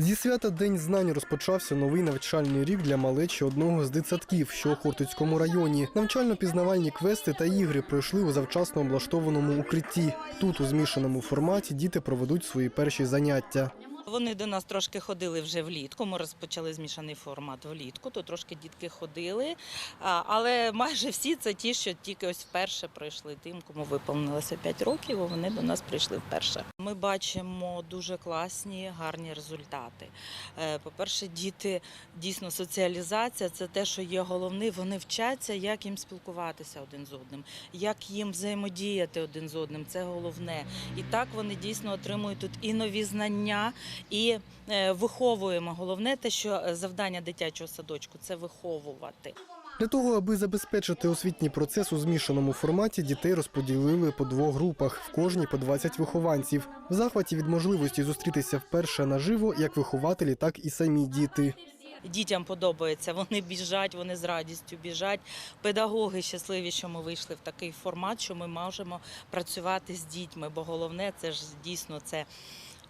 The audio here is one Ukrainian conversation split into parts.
Зі свята День знань розпочався новий навчальний рік для малечі одного з дитсадків, що у Хортицькому районі. Навчально-пізнавальні квести та ігри пройшли у завчасно облаштованому укритті. Тут, у змішаному форматі, діти проведуть свої перші заняття. Вони до нас трошки ходили вже влітку. Ми розпочали змішаний формат влітку, то трошки дітки ходили. Але майже всі це ті, що тільки ось вперше пройшли тим, кому виповнилося 5 років. Вони до нас прийшли вперше. Ми бачимо дуже класні, гарні результати. Е, По-перше, діти дійсно соціалізація це те, що є головне. Вони вчаться, як їм спілкуватися один з одним, як їм взаємодіяти один з одним. Це головне. І так вони дійсно отримують тут і нові знання, і е, виховуємо. Головне те, що е, завдання дитячого садочку це виховувати. Для того, аби забезпечити освітній процес у змішаному форматі, дітей розподілили по двох групах, в кожній по 20 вихованців. В захваті від можливості зустрітися вперше наживо як вихователі, так і самі діти. Дітям подобається, вони біжать, вони з радістю біжать. Педагоги щасливі, що ми вийшли в такий формат, що ми можемо працювати з дітьми. Бо головне це ж дійсно це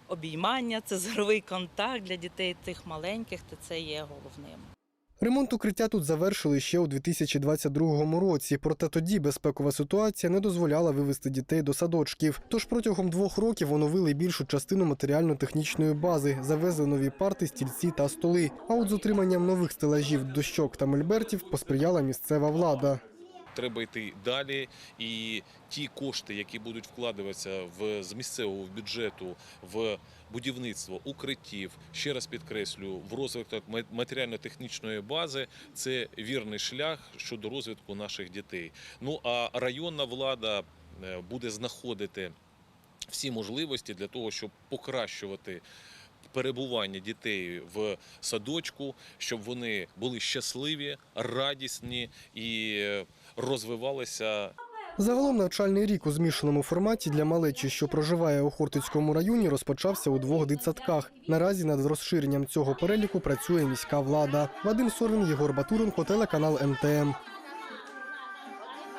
обіймання, це зоровий контакт для дітей тих маленьких, то це є головним. Ремонт укриття тут завершили ще у 2022 році, проте тоді безпекова ситуація не дозволяла вивезти дітей до садочків. Тож протягом двох років оновили більшу частину матеріально-технічної бази, завезли нові парти, стільці та столи. А от з отриманням нових стелажів, дощок та мольбертів посприяла місцева влада. Треба йти далі, і ті кошти, які будуть вкладатися в з місцевого бюджету в будівництво укриттів, ще раз підкреслю, в розвиток матеріально-технічної бази, це вірний шлях щодо розвитку наших дітей. Ну а районна влада е, буде знаходити всі можливості для того, щоб покращувати. Перебування дітей в садочку, щоб вони були щасливі, радісні і е, розвивалися Загалом навчальний рік у змішаному форматі для малечі, що проживає у Хортицькому районі, розпочався у двох дитсадках. Наразі над розширенням цього переліку працює міська влада. Вадим Сорвін, Єгор Батуренко, телеканал МТМ.